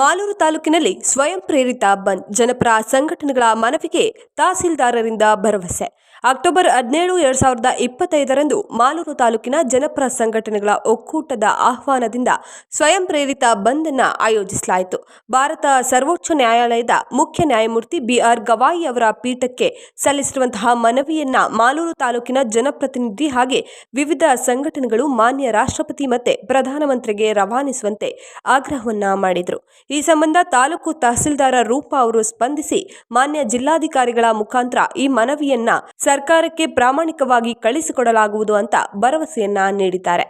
ಮಾಲೂರು ತಾಲೂಕಿನಲ್ಲಿ ಸ್ವಯಂ ಪ್ರೇರಿತ ಬಂದ್ ಜನಪರ ಸಂಘಟನೆಗಳ ಮನವಿಗೆ ತಹಸೀಲ್ದಾರರಿಂದ ಭರವಸೆ. ಅಕ್ಟೋಬರ್ ಹದಿನೇಳು, ಎರಡ್ ಸಾವಿರದ ಇಪ್ಪತ್ತೈದರಂದು ಮಾಲೂರು ತಾಲೂಕಿನ ಜನಪರ ಸಂಘಟನೆಗಳ ಒಕ್ಕೂಟದ ಆಹ್ವಾನದಿಂದ ಸ್ವಯಂ ಪ್ರೇರಿತ ಬಂದ್ ಅನ್ನ ಆಯೋಜಿಸಲಾಯಿತು. ಭಾರತ ಸರ್ವೋಚ್ಚ ನ್ಯಾಯಾಲಯದ ಮುಖ್ಯ ನ್ಯಾಯಮೂರ್ತಿ ಬಿಆರ್ ಗವಾಯಿ ಅವರ ಪೀಠಕ್ಕೆ ಸಲ್ಲಿಸಿರುವಂತಹ ಮನವಿಯನ್ನ ಮಾಲೂರು ತಾಲೂಕಿನ ಜನಪ್ರತಿನಿಧಿ ಹಾಗೆ ವಿವಿಧ ಸಂಘಟನೆಗಳು ಮಾನ್ಯ ರಾಷ್ಟ್ರಪತಿ ಮತ್ತೆ ಪ್ರಧಾನಮಂತ್ರಿಗೆ ರವಾನಿಸುವಂತೆ ಆಗ್ರಹವನ್ನ ಮಾಡಿದರು. ಈ ಸಂಬಂಧ ತಾಲೂಕು ತಹಸೀಲ್ದಾರ ರೂಪಾ ಅವರು ಸ್ಪಂದಿಸಿ ಮಾನ್ಯ ಜಿಲ್ಲಾಧಿಕಾರಿಗಳ ಮುಖಾಂತರ ಈ ಮನವಿಯನ್ನ ಸರ್ಕಾರಕ್ಕೆ ಪ್ರಾಮಾಣಿಕವಾಗಿ ಕಳಿಸಿಕೊಡಲಾಗುವುದು ಅಂತ ಭರವಸೆಯನ್ನ ನೀಡಿದ್ದಾರೆ.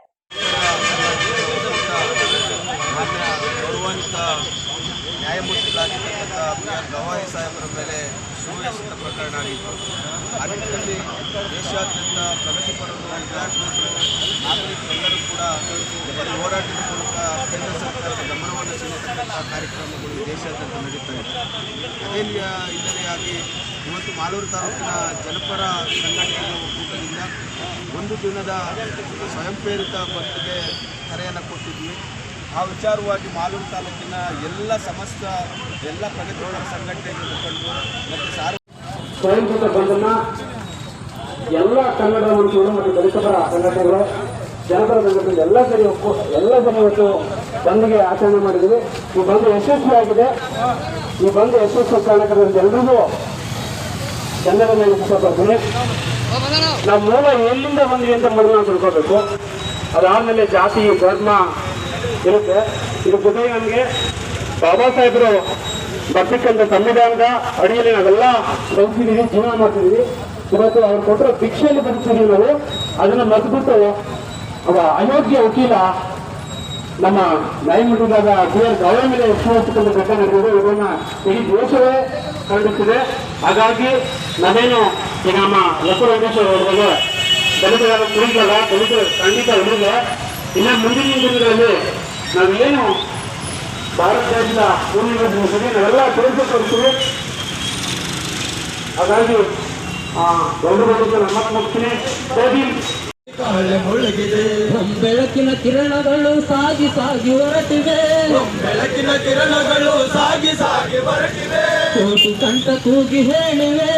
ನ್ಯಾಯಮೂರ್ತಿಗಳಾಗಿರ್ತಕ್ಕಂಥ ಬಿ ಆರ್ ಗವಾಯಿ ಸಾಹೇಬರ ಮೇಲೆ ಸುವ್ಯವಸ್ಥಿತ ಪ್ರಕರಣ ಆಗಿತ್ತು ಆ ನಿಟ್ಟಿನಲ್ಲಿ ಪ್ರಗತಿ ವಿದ್ಯಾರ್ಥಿಗಳು ನಾಗರಿಕರೆಲ್ಲರೂ ಕೂಡ ಹೋರಾಟದ ಮೂಲಕ ಕೇಂದ್ರ ಸರ್ಕಾರದ ಗಮನವನ್ನು ಸೆಳೆಯತಕ್ಕಂಥ ಕಾರ್ಯಕ್ರಮಗಳು ದೇಶಾದ್ಯಂತ ನಡೀತಾ ಇದೆ. ಅದೇ ಹಿನ್ನೆಲೆಯಾಗಿ ಇವತ್ತು ಮಾಲೂರು ತಾಲೂಕಿನ ಜನಪರ ಸಂಘಟನೆಗಳ ಒಕ್ಕೂಟದಿಂದ ಒಂದು ದಿನದ ಸ್ವಯಂ ಪ್ರೇರಿತ ಕರೆಯನ್ನು ಕೊಟ್ಟಿದ್ವಿ ಆ ವಿಚಾರವಾಗಿ ಮಾಲೂರು ತಾಲೂಕಿನ ಎಲ್ಲ ಸಮಸ್ತ ಎಲ್ಲ ಪ್ರಗತಿಪರ ಸಂಘಟನೆಗಳು ಮತ್ತು ಸಾರ್ವಜನಿಕ ಎಲ್ಲ ಕನ್ನಡ ಮಂತ್ರಿಗಳು ಮತ್ತು ದಲಿತಪರ ಸಂಘಟನೆಗಳು, ಜನಪರ ಸಂಘಟನೆ ಎಲ್ಲ ಸರಿ ಎಲ್ಲ ಜನ ಇವತ್ತು ಬಂದ್ಗೆ ಆಚರಣೆ ಮಾಡಿದ್ದೀವಿ ಈ ಬಂದು ಯಶಸ್ವಿಯಾಗಿದೆ ಈ ಬಂದು ಯಶಸ್ವಿ ಕಾರಣಕ್ಕೆ ಎಲ್ರಿಗೂ ಕನ್ನಡ ಮೇಲೆ ಇಷ್ಟಪಡ್ತೀನಿ ನಾವು ಮೂಲ ಎಲ್ಲಿಂದ ಬಂದ್ವಿ ಅಂತ ಮೊದಲು ನಾವು ತಿಳ್ಕೋಬೇಕು. ಅದಾದ್ಮೇಲೆ ಜಾತಿ, ಧರ್ಮ ಇರುತ್ತೆ. ಇದು ಜೊತೆಗೆ ನಮಗೆ ಬಾಬಾ ಸಾಹೇಬರು ಬರ್ತಕ್ಕಂಥ ಸಂವಿಧಾನದ ಅಡಿಯಲ್ಲಿ ನಾವೆಲ್ಲ ಬದುಕಿದೀವಿ ಜೀವನ ಮಾಡ್ತಿದೀವಿ ಇವತ್ತು ಅವ್ರು ಕೊಟ್ಟರೋ ಭಿಕ್ಷೆಯಲ್ಲಿ ಬದುಕ್ತಿದೀವಿ ನಾವು ಅದನ್ನ ಮರೆತುಬಿಟ್ಟು ಅವ ಅಯೋಗ್ಯ ವಕೀಲ ನಮ್ಮ ನ್ಯಾಯಮೂರ್ತಿಗಳಾದ ಬಿ ಆರ್ ಗೌರವ ಮೇಲೆ ವಿಶ್ವಾಸಕ್ಕಂತ ಬೆಟ್ಟ ನಡೆದಿದೆ. ಇದನ್ನು ಇಡೀ ದೇಶವೇ ಖಂಡಿಸಿದೆ. ಹಾಗಾಗಿ ನಾವೇನು ಈಗ ನಮ್ಮ ಲಕ್ಷ್ಮಣ ವೆಂಕಟೇಶ್ವರ ಅವರಿಗೆ ದಲಿತರ ಕುರಿತಲ್ಲ ದಲಿತರು ಖಂಡಿತ ಉಳಿದೆ ಇನ್ನು ಮುಂದಿನ ದಿನಗಳಲ್ಲಿ ನಾವೇನು ಭಾರತ ದೇಶದ ಸರಿ ನಾವೆಲ್ಲ ತಿಳಿಸ್ಕೊಡ್ತೀವಿ ಹಾಗಾಗಿ ಆ, ದೊಡ್ಡ ದೊಡ್ಡ ನಮ್ಮ ಮುಗ್ತೀನಿ ಓದಿ ಬೆಳಕಿನ ಕಿರಣಗಳು ಸಾಗಿ ಸಾಗಿ ಹೊರಟಿವೆ. ಬೆಳಕಿನ ಕಿರಣಗಳು ಸಾಗಿ ಸಾಗಿ ಹೊರಟಿವೆ. ಕೋಟಿ ಕಂಠ ಕೂಗಿ ಹೇಳಿವೆ.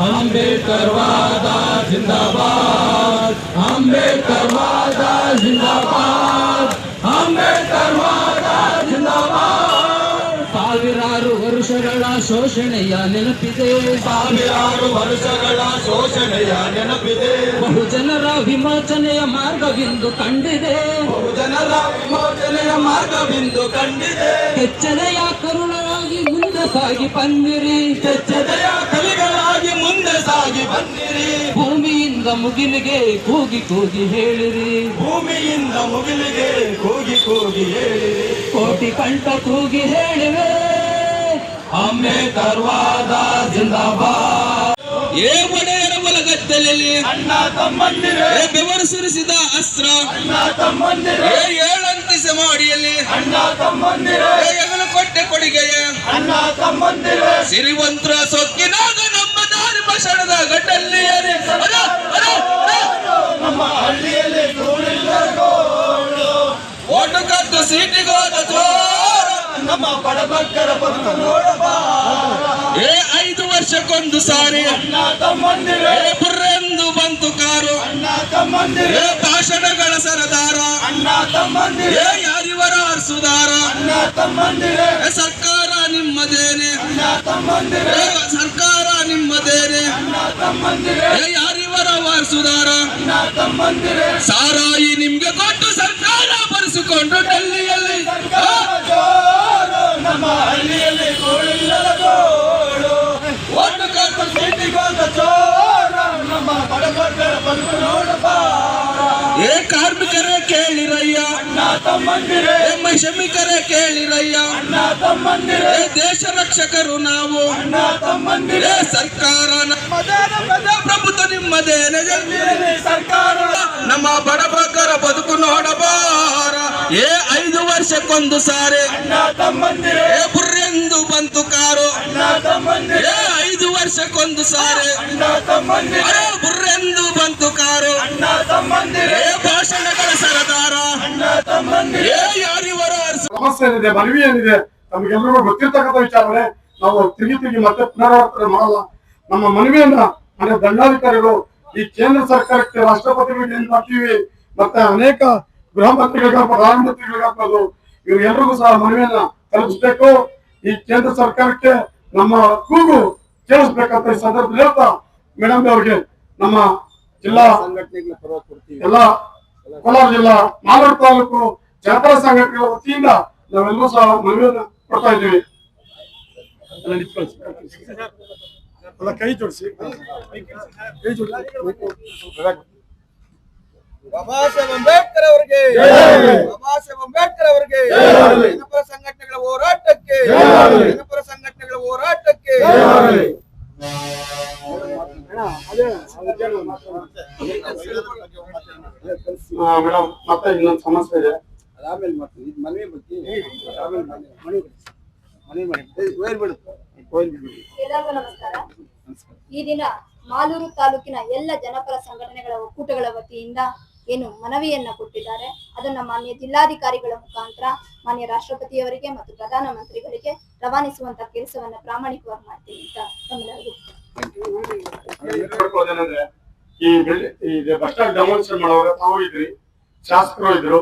ಅಂಬೇಡ್ಕರ್ ವಾದ ಜಿಂದಾಬಾದ್. ಅಂಬೇಡ್ಕರ್ ವಾದ ಜಿಂದಾಬಾದ್. ಅಂಬೇಡ್ಕರ್ ವಾದ ಜಿಂದಾಬಾದ್. ಸಾವಿರಾರು ವರುಷಗಳ ಶೋಷಣೆಯ ನೆನಪಿದೆ. ಸಾವಿರಾರು ವರ್ಷಗಳ ಶೋಷಣೆಯ ನೆನಪಿದೆ. ಬಹುಜನರ ವಿಮೋಚನೆಯ ಮಾರ್ಗವೆಂದು ಕಂಡಿದೆ. ಬಹುಜನರ ವಿಮೋಚನೆಯ ಮಾರ್ಗವೆಂದು ಕಂಡಿದೆ. ಕೆಚ್ಚನೆಯ ಕರುಣರಾಗಿ ಮುಂದೆ ಸಾಗಿ ಬಂದಿರಿ. ಕೆಚ್ಚದೆಯ ಕಲಿಗಳಾಗಿ ಮುಂದೆ ಸಾಗಿ ಬಂದಿರಿ. ಭೂಮಿಯಿಂದ ಮುಗಿಲಿಗೆ ಕೂಗಿ ಕೂಗಿ ಹೇಳಿರಿ. ಭೂಮಿಯಿಂದ ಮುಗಿಲಿಗೆ ಕೂಗಿ ಕೂಗಿ ಹೇಳಿರಿ. ಕೋಟಿ ಕಂಠ ಕೂಗಿ ಹೇಳಿವೆ. ಅಂಬೇಡ್ಕರ್ ವಾದ ಜಿಂದಾಬಾದ್. ಏ ಮನೆಯರ ಬಲಗತ್ತಲೆಯಲ್ಲಿ ಅಣ್ಣ ತಮ್ಮಂದಿರೇ. ಏ ಬೆವರು ಸುರಿಸಿದ ಅಸ್ತ್ರ. ಅಣ್ಣ ತಮ್ಮಂದಿರೇ. ಏ ಏಳಂತಿಸ ಮಾಡಿಯಲ್ಲಿ. ಅಣ್ಣ ತಮ್ಮಂದಿರೇ. ಎಗಲು ಕೊಟ್ಟೆ ಕೊಡುಗೆಯ. ಅಣ್ಣ ತಮ್ಮಂದಿರೇ. ಸಿರಿವಂತ್ರ ಸೊಕ್ಕಿನಾಗ ನಮ್ಮ ದಾರಿ ಭಾಷಣದ ಗಟ್ಟಲ್ಲಿ. ನಮ್ಮ ಹಳ್ಳಿಯಲ್ಲಿ ಓಟು ಕತ್ತು ಸೀಟಿಗೋದ ನಮ್ಮ ಬಡಬಗ್ಗರ ಬದುಕು ನೋಡಪ್ಪ ಏ ಐದು ವರ್ಷಕ್ಕೊಂದು ಸಾರಿ. ಅಣ್ಣ ತಮ್ಮಂದಿರೇ. ಬುರ್ರೆಂದು ಬಂತು ಕಾರು. ಅಣ್ಣ ತಮ್ಮಂದಿರೇ. ಏ ಭಾಷಣಗಳ ಸರದಾರ. ಅಣ್ಣ ತಮ್ಮಂದಿರೇ. ಏ ಯಾರಿವರ ಸುಧಾರ ಅಣ್ಣ ತಮ್ಮಂದಿರೇ. ಸರ್ಕಾರ ನಿಮ್ಮದೇನೆ. ಅಣ್ಣ ತಮ್ಮಂದಿರೇ. ಸರ್ಕಾರ ನಿಮ್ಮದೇನೆ. ಅಣ್ಣ ತಮ್ಮಂದಿರೇ. ಏ ಯಾರಿವರ ವಾರಸುದಾರ ಅಣ್ಣ ತಮ್ಮಂದಿರೇ. ಸಾರಾಯಿ ನಿಮ್ಗೆ ಕೊಟ್ಟು ಸರ್ಕಾರ ಬರೆಸಿಕೊಂಡು ಡೆಲ್ಲಿಯಲ್ಲಿ. ಕಾರ್ಮಿಕರೇ ಕೇಳಿರಯ್ಯ. ನಮ್ಮ ಶ್ರಮಿಕರೇ ಕೇಳಿರಯ್ಯ. ದೇಶ ರಕ್ಷಕರು ನಾವು. ಸರ್ಕಾರ ಪ್ರಭುತ್ವ ನಿಮ್ಮದೇ ಸರ್ಕಾರ ನಮ್ಮ ಬಡಬಕರ ಬದುಕು ನೋಡಬಾರ. ಏ, ಐದು ವರ್ಷಕ್ಕೊಂದು ಸಾರಿ. ಏ, ಬುರ್ರೆಂದು ಬಂತು ಕಾರು. ಏ, ಐದು ವರ್ಷಕ್ಕೊಂದು ಸಾರಿ. ಸಮಸ್ಯೆ ಏನಿದೆ ಮನವಿ ಏನಿದೆ ನಮ್ಗೆಲ್ಲರಿಗೂ ಗೊತ್ತಿರ್ತಕ್ಕಂಥ ವಿಚಾರವೇ ನಾವು ತಿರುಗಿ ತಿರುಗಿ ಮತ್ತೆ ಪುನರಾವರ್ತನೆ ಮಾಡಲ್ಲ. ನಮ್ಮ ಮನವಿಯನ್ನ ಮನೆ ದಂಡಾಧಿಕಾರಿಗಳು ಈ ಕೇಂದ್ರ ಸರ್ಕಾರಕ್ಕೆ ರಾಷ್ಟ್ರಪತಿಗಳಿಗೆ ಏನ್ ಮಾಡ್ತೀವಿ ಮತ್ತೆ ಅನೇಕ ಗೃಹ ಮಂತ್ರಿಗಳಿಗಾಗ್ಬೋದು ಪ್ರಧಾನಮಂತ್ರಿಗಳಿಗಾಗ್ಬೋದು ಇವ್ರಿಗೆಲ್ರಿಗೂ ಸಹ ಮನವಿಯನ್ನ ತಲುಪಿಸ್ಬೇಕು. ಈ ಕೇಂದ್ರ ಸರ್ಕಾರಕ್ಕೆ ನಮ್ಮ ಕೂಗು ಕೇಳಿಸ್ಬೇಕಂತ ಈ ಸಂದರ್ಭದಲ್ಲಿ ಹೇಳ್ತಾ ಮೇಡಮ್ ಅವ್ರಿಗೆ ನಮ್ಮ ಜಿಲ್ಲಾ ಸಂಘಟನೆಗಳ ಪರವಾಗಿ ಕೊಡ್ತೀವಿ. ಎಲ್ಲ ಕೋಲಾರ ಜಿಲ್ಲಾ ಮಾಲೂರು ತಾಲೂಕು ಜನಪರ ಸಂಘಟನೆಗಳ ವತಿಯಿಂದ ನಾವೆಲ್ಲರೂ ಸಹ ಮನವಿಯನ್ನ ಕೊಡ್ತಾ ಇದ್ದೀವಿ. ಎಲ್ಲ ಕೈ ಜೋಡಿಸಿ. ಕೈ ಜೋಡಿಸಿ. ಬಾಬಾ ಸಾಹೇಬ್ ಅಂಬೇಡ್ಕರ್ ಅವರಿಗೆ ಬಾಬಾ ಸಾಹೇಬ್ ಅಂಬೇಡ್ಕರ್ ಅವರಿಗೆ ಜನಪರ ಸಂಘಟನೆಗಳ ಹೋರಾಟಕ್ಕೆ ಜನಪರ ಸಂಘಟನೆಗಳ ಹೋರಾಟಕ್ಕೆ. ಮೇಡಮ್ ಮತ್ತೆ ಇನ್ನೊಂದು ಸಮಸ್ಯೆ ಇದೆ ಆಮೇಲೆ ಮಾಡ್ತೀನಿ ಇದು ಮನವಿ ಬಗ್ಗೆ ನಮಸ್ಕಾರ ಈ ದಿನ ಮಾಲೂರು ತಾಲೂಕಿನ ಎಲ್ಲ ಜನಪರ ಸಂಘಟನೆಗಳ ಒಕ್ಕೂಟಗಳ ವತಿಯಿಂದ ಏನು ಮನವಿಯನ್ನ ಕೊಟ್ಟಿದ್ದಾರೆ. ಅದನ್ನ ಮಾನ್ಯ ಜಿಲ್ಲಾಧಿಕಾರಿಗಳ ಮುಖಾಂತರ, ಮಾನ್ಯ ರಾಷ್ಟ್ರಪತಿಯವರಿಗೆ ಮತ್ತು ಪ್ರಧಾನ ಮಂತ್ರಿಗಳಿಗೆ ರವಾನಿಸುವಂತ ಕೆಲಸವನ್ನ ಪ್ರಾಮಾಣಿಕವಾಗಿ ಮಾಡ್ತೀನಿ ಅಂತ ತಮ್ಮೆಲ್ಲರಿಗೂ ಈ ಬಸ್ ಸ್ಟ್ಯಾಂಡ್ ಡೆಮಾಲಿಷನ್ ಮಾಡುವಾಗ ತಾವು ಇದ್ರಿ ಶಾಸಕರು ಇದ್ರು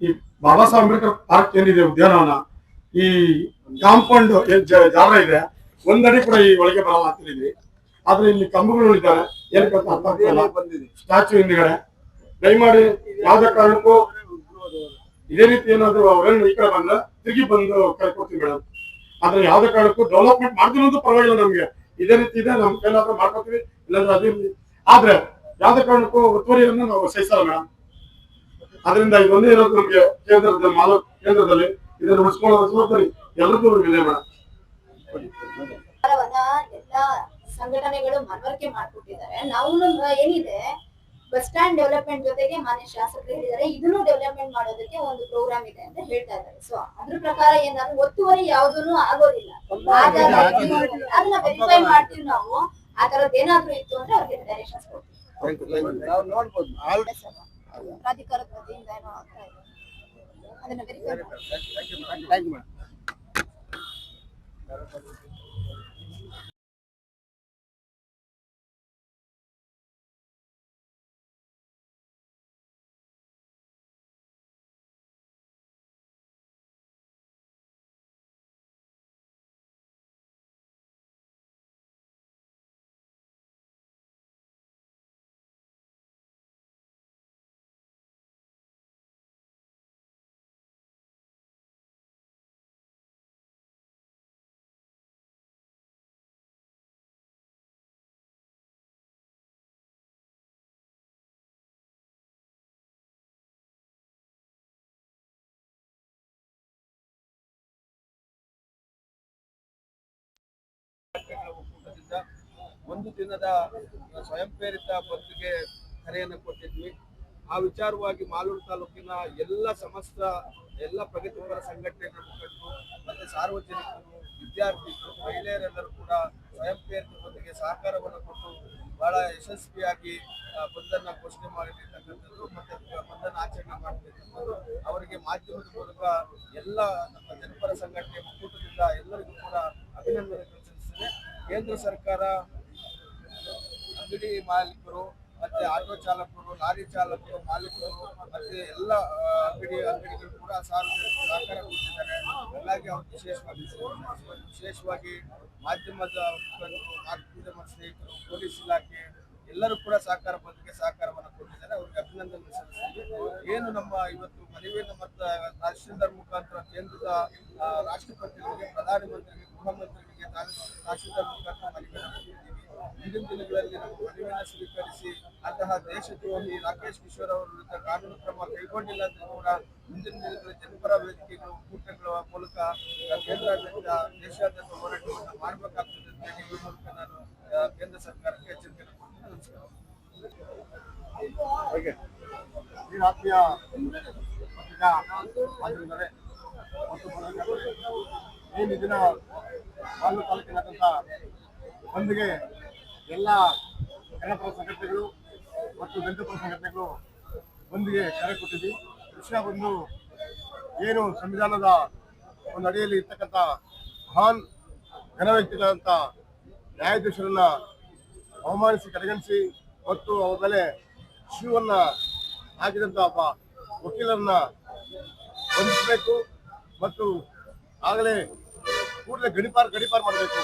ಈ ಬಾಬಾ ಸಾಹೇಬ್ ಅಂಬೇಡ್ಕರ್ ಪಾರ್ಕ್ ಏನಿದೆ ಉದ್ಯಾನವನ, ಈ ಕಾಂಪೌಂಡ್ ಜಾಗ ಇದೆ, ಒಂದಡಿ ಕೂಡ ಈ ಒಳಗೆ ಬರಲ್ಲ ಅಂತ ಆದ್ರೆ ಇಲ್ಲಿ ಕಂಬಗಳು ಇದ್ದಾರೆ ಅಂತ ಸ್ಟ್ಯಾಚು ಹಿಂದ್ಗಡೆ. ದಯಮಾಡಿ ಯಾವ್ದೇ ಕಾರಣಕ್ಕೂ ಇದೇ ರೀತಿ ಏನಾದ್ರು ಅವ್ರೇನು ಈ ಕಡೆ ಬಂದ್ರೆ ತಿರುಗಿ ಬಂದು ಕಳ್ಕೊಡ್ತೀವಿ ಮೇಡಮ್. ಆದ್ರೆ ಯಾವ್ದೇ ಕಾರಣಕ್ಕೂ ಡೆವಲಪ್ಮೆಂಟ್ ಮಾಡ್ತಿರೋದು ಪರವಾಗಿಲ್ಲ ನಮ್ಗೆ. ಇದೇ ರೀತಿ ಇದೆ, ನಮ್ ಏನಾದ್ರೂ ಮಾಡ್ಕೊತೀವಿ ಇಲ್ಲಾಂದ್ರೆ ಅದೇ ಆದ್ರೆ ಯಾವ್ದೇ ಕಾರಣಕ್ಕೂ ಒತ್ತುವರಿಯನ್ನು ನಾವು ಸಹಿಸಲ್ಲ ಮೇಡಮ್. ಅದರಿಂದ ಇದೊಂದೇ ಇರೋದು ನಮಗೆ ಕೇಂದ್ರದ ಮಾಲ ಕೇಂದ್ರದಲ್ಲಿ ಇದನ್ನು ಉಳಿಸ್ಕೊಳ್ಳೋ ಸೋತರಿ ಎಲ್ಲರಿಗೂ ಇದೆ ಮೇಡಮ್ ಸರ್ಕಾರವನ್ನ ಎಲ್ಲ ಸಂಘಟನೆಗಳು ಮನವರಿಕೆ ಮಾಡ್ಕೊಟ್ಟಿದ್ದಾರೆ. ನಾವು ಏನಿದೆ ಬಸ್ ಸ್ಟ್ಯಾಂಡ್ ಡೆವಲಪ್ಮೆಂಟ್ ಜೊತೆಗೆ ಮಾನ್ಯ ಶಾಸಕರು ಹೇಳಿದ್ದಾರೆ. ಇದನ್ನು ಡೆವಲಪ್ಮೆಂಟ್ ಮಾಡೋದಕ್ಕೆ ಒಂದು ಪ್ರೋಗ್ರಾಮ್ ಇದೆ ಅಂತ ಹೇಳ್ತಾ ಇದ್ದಾರೆ. ಸೊ ಅದ್ರ ಪ್ರಕಾರ ಏನಾದ್ರು ಒತ್ತುವರಿ ಯಾವ್ದನ್ನು ಆಗೋದಿಲ್ಲ. ಅದನ್ನ ವೆರಿಫೈ ಮಾಡ್ತೀವಿ ನಾವು. ಆ ತರದ್ ಏನಾದ್ರು ಇತ್ತು ಅಂದ್ರೆ ಅವ್ರಿಗೆ ಡೈರೆಕ್ಷನ್ಸ್ ಕೊಡ್ತೀವಿ ನಾವು ನೋಡ್ಬೋದು ಆಲ್ ಪ್ರಾಧಿಕಾರದ ವತಿಯಿಂದ ಏನೋ ಆಗ್ತಾ ಇದೆ ಅದನ್ನ ವೆರಿಫೈ ಮಾಡಿ ಥ್ಯಾಂಕ್ ಯು ಮೇಡಮ್ ಒಂದು ದಿನದ ಸ್ವಯಂ ಪ್ರೇರಿತ ಬಂದ್ಗೆ ಕರೆಯನ್ನು ಕೊಟ್ಟಿದ್ವಿ. ಆ ವಿಚಾರವಾಗಿ ಮಾಲೂರು ತಾಲೂಕಿನ ಎಲ್ಲ ಸಮಸ್ತ, ಎಲ್ಲ ಪ್ರಗತಿಪರ ಸಂಘಟನೆಗಳ ಮುಖಂಡರು ಮತ್ತೆ ಸಾರ್ವಜನಿಕರು, ವಿದ್ಯಾರ್ಥಿಗಳು, ಮಹಿಳೆಯರೆಲ್ಲರೂ ಕೂಡ ಸ್ವಯಂ ಪ್ರೇರಿತ ಬಂದ್ಗೆ ಸಹಕಾರವನ್ನು ಕೊಟ್ಟು ಬಹಳ ಯಶಸ್ವಿಯಾಗಿ ಬಂದನ್ನ ಘೋಷಣೆ ಮಾಡಿರ್ತಕ್ಕಂಥದ್ದು ಮತ್ತೆ ಬಂದನ್ನ ಆಚರಣೆ ಮಾಡ್ತಿರ್ತಕ್ಕಂಥದ್ದು ಅವರಿಗೆ ಮಾಧ್ಯಮದ ಮೂಲಕ ಎಲ್ಲ ನಮ್ಮ ಜನಪರ ಸಂಘಟನೆ ಒಕ್ಕೂಟದಿಂದ ಎಲ್ಲರಿಗೂ ಕೂಡ ಸಲ್ಲಿಸ್ತೇನೆ ಕೇಂದ್ರ ಸರ್ಕಾರ ಅಂಗಡಿ ಮಾಲೀಕರು ಮತ್ತೆ ಆಟೋ ಚಾಲಕರು, ಲಾರಿ ಚಾಲಕರು, ಮಾಲೀಕರು ಮತ್ತೆ ಎಲ್ಲ ಅಂಗಡಿ, ಅಂಗಡಿಗಳು ಕೂಡ ಸಾರ್ವಜನಿಕ ಸಹಕಾರ ಕೊಟ್ಟಿದ್ದಾರೆ. ಹಾಗಾಗಿ ಅವರು ವಿಶೇಷವಾಗಿ ವಿಶೇಷವಾಗಿ ಮಾಧ್ಯಮದ ಮುಖಂಡರು ಮಾಧ್ಯಮ ಸ್ನೇಹಿತರು, ಪೊಲೀಸ್ ಇಲಾಖೆ ಎಲ್ಲರೂ ಕೂಡ ಸಹಕಾರ ಬಂದಿಗೆ ಸಹಕಾರವನ್ನು ಕೊಟ್ಟಿದ್ದಾರೆ. ಅವ್ರಿಗೆ ಅಭಿನಂದನೆ ಸಲ್ಲಿಸ್ತೀವಿ. ಏನು ನಮ್ಮ ಇವತ್ತು ಮನವಿಯನ್ನು ಮತ್ತು ತಹಶೀಲ್ದಾರ್ ಮುಖಾಂತರ ಕೇಂದ್ರದ ರಾಷ್ಟ್ರಪತಿಗಳಿಗೆ, ಪ್ರಧಾನಮಂತ್ರಿಗೆ ತಹಶೀಲ್- ತಹಶೀಲ್ದಾರ್ ಮುಖಾಂತರ ಮನವಿಯನ್ನು ಮುಂದಿನ ದಿನಗಳಲ್ಲಿ ನಮ್ಮ ಮನವಿಯನ್ನು ಸ್ವೀಕರಿಸಿ ಅಂತಹ ದೇಶದ್ರೋಹಿ ರಾಕೇಶ್ ಕಿಶೋರ್ ಅವರ ವಿರುದ್ಧ ಕಾನೂನು ಕ್ರಮ ಕೈಗೊಂಡಿಲ್ಲ ಅಂತ ಕೂಡ ಮುಂದಿನ ದಿನಗಳಲ್ಲಿ ಜನಪರ ವೇದಿಕೆಗಳು ಕೂಟಗಳ ಮೂಲಕ ಕೇಂದ್ರಾಡಳಿತ ದೇಶಾದ್ಯಂತ ಹೋರಾಟವನ್ನು ಮಾಡಬೇಕಾಗ್ತದೆ ಅಂತ ಹೇಳಿ ಈ ಮೂಲಕ ನಾನು ಕೇಂದ್ರ ಸರ್ಕಾರಕ್ಕೆ ಎಚ್ಚರಿಕೆ ಕೊಡ್ತೀನಿ. ನಮಸ್ಕಾರ. ಈ ಪತ್ರಿಕಾ ಮಾಧ್ಯಮದವರೇ ಮತ್ತು ಪತ್ರಕರ್ತರೇ, ತಾಲೂಕು ತಾಲೂಕಿನಾದ್ಯಂತ ಬಂದ್ಗೆ ಎಲ್ಲ ಜನಪರ ಸಂಘಟನೆಗಳು ಮತ್ತು ದಲಿತಪರ ಸಂಘಟನೆಗಳು ಬಂದ್ಗೆ ಕರೆ ಕೊಟ್ಟಿದ್ವಿ. ವಿಷಯ ಬಂದು ಏನು ಸಂವಿಧಾನದ ಒಂದು ಅಡಿಯಲ್ಲಿ ಇರ್ತಕ್ಕಂಥ ಮಹಾನ್ ಘನ ವ್ಯಕ್ತಿಗಳಂತ ನ್ಯಾಯಾಧೀಶರನ್ನ ಅವಮಾನಿಸಿ, ಕಡೆಗಣಿಸಿ ಮತ್ತು ಅವರ ಮೇಲೆ ಶಿವನ್ನ ಹಾಕಿದಂಥ ಒಬ್ಬ ವಕೀಲರನ್ನ ಬಂಧಿಸಬೇಕು ಮತ್ತು ಆಗಲೇ ಕೂಡಲೇ ಗಡಿಪಾರ್ ಗಡಿಪಾರ್ ಮಾಡಬೇಕು